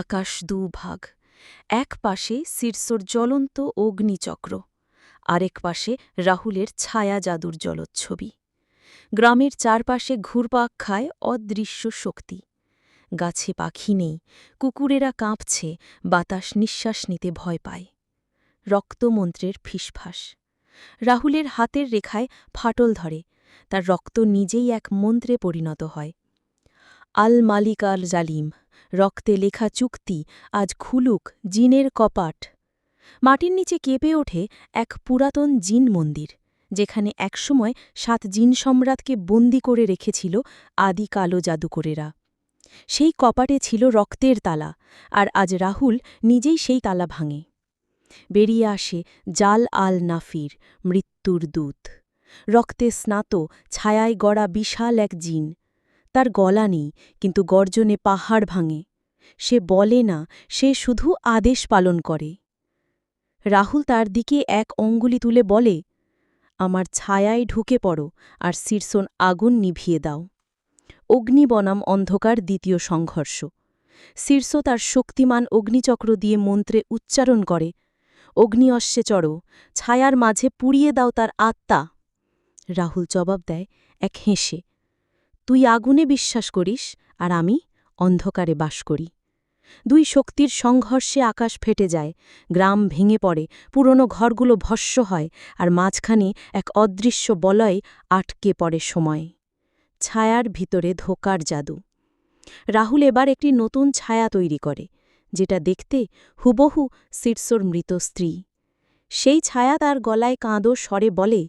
আকাশ দুভাগ, এক পাশে শীর্ষর জ্বলন্ত অগ্নিচক্র, আরেক পাশে রাহুলের ছায়া জাদুর জলোচ্ছবি। গ্রামের চারপাশে ঘুরপাক খায় অদৃশ্য শক্তি। গাছে পাখি নেই, কুকুরেরা কাঁপছে, বাতাস নিঃশ্বাস নিতে ভয় পায়। রক্তমন্ত্রের ফিসফাস, রাহুলের হাতের রেখায় ফাটল ধরে, তার রক্ত নিজেই এক মন্ত্রে পরিণত হয়। আল মালিক আল জালিম রক্তে লেখা চুক্তি আজ খুলুক জিনের কপাট। মাটির নিচে কেঁপে ওঠে এক পুরাতন জিন মন্দির, যেখানে একসময় সাত জিন সম্রাটকে বন্দি করে রেখেছিল আদি কালো জাদুকরেরা। সেই কপাটে ছিল রক্তের তালা, আর আজ রাহুল নিজেই সেই তালা ভাঙে। বেরিয়ে আসে জাল আল নাফির, মৃত্যুর দূত। রক্তে স্নাত, ছায়ায় গড়া বিশাল এক জিন। তার গলা নেই, কিন্তু গর্জনে পাহাড় ভাঙে। সে বলে না, সে শুধু আদেশ পালন করে। রাহুল তার দিকে এক অঙ্গুলি তুলে বলে, আমার ছায়ায় ঢুকে পড়ো আর শীর্ষণ আগুন নিভিয়ে দাও। অগ্নি বনাম অন্ধকার দ্বিতীয় সংঘর্ষ। শীর্ষ তার শক্তিমান অগ্নিচক্র দিয়ে মন্ত্রে উচ্চারণ করে, অগ্নি অশ্বে চড়ো, ছায়ার মাঝে পুড়িয়ে দাও তার আত্মা। রাহুল জবাব দেয়, এক হেসে তুই আগুনে বিশ্বাস করিস আর আমি অন্ধকারে বাস করি। দুই শক্তির সংঘর্ষে আকাশ ফেটে যায়, গ্রাম ভেঙে পড়ে, পুরনো ঘরগুলো ভস্য হয় আর মাঝখানে এক অদৃশ্য বলয় আটকে পড়ে সময়। ছায়ার ভিতরে ধোকার জাদু। রাহুল এবার একটি নতুন ছায়া তৈরি করে, যেটা দেখতে হুবহু সিটসোর মৃত স্ত্রী। সেই ছায়া তার গলায় কাঁদো স্বরে বলে,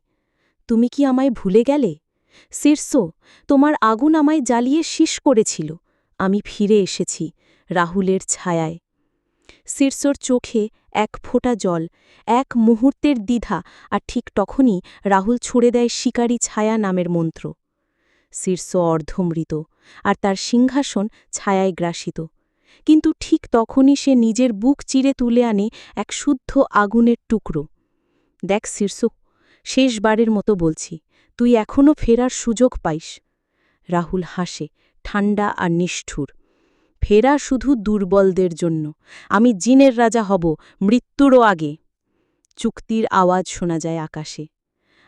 তুমি কি আমায় ভুলে গেলে? শীর্ষ, তোমার আগুন আমায় জ্বালিয়ে শীষ করেছিল। আমি ফিরে এসেছি রাহুলের ছায়ায়। শীর্ষর চোখে এক ফোঁটা জল, এক মুহূর্তের দ্বিধা, আর ঠিক তখনই রাহুল ছুড়ে দেয় শিকারী ছায়া নামের মন্ত্র। শীর্ষ অর্ধমৃত, আর তার সিংহাসন ছায়ায় গ্রাসিত। কিন্তু ঠিক তখনই সে নিজের বুক চিরে তুলে আনে এক শুদ্ধ আগুনের টুকরো। দেখ শীর্ষ, শেষবারের মতো বলছি তুই এখনও ফেরার সুযোগ পাইস। রাহুল হাসে ঠান্ডা আর নিষ্ঠুর। ফেরা শুধু দুর্বলদের জন্য। আমি জিনের রাজা হব, মৃত্যুরও আগে। চুক্তির আওয়াজ শোনা যায় আকাশে।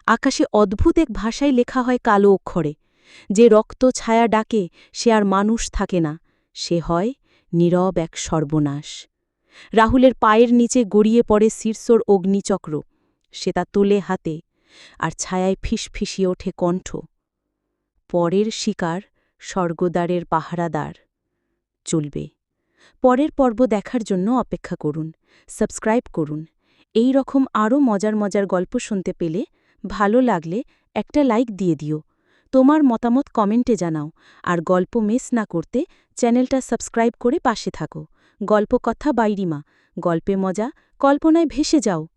আকাশে অদ্ভুত এক ভাষায় লেখা হয় কালো অক্ষরে। যে রক্ত ছায়া ডাকে, সে আর মানুষ থাকে না। সে হয় নীরব এক সর্বনাশ। রাহুলের পায়ের নিচে গড়িয়ে পড়ে শীর্ষর অগ্নিচক্র। সে তা তোলে হাতে। আর ছায়ায় ফিসফিসিয়ে ওঠে কণ্ঠ। পরের শিকার স্বর্গদ্বারের পাহারাদার। চলবে। পরের পর্ব দেখার জন্য অপেক্ষা করুন, সাবস্ক্রাইব করুন। এই রকম আরও মজার মজার গল্প শুনতে পেলে ভালো লাগলে একটা লাইক দিয়ে দিও। তোমার মতামত কমেন্টে জানাও আর গল্প মিস না করতে চ্যানেলটা সাবস্ক্রাইব করে পাশে থাকো। গল্প কথা বাইরিমা, গল্পে মজা, কল্পনায় ভেসে যাও।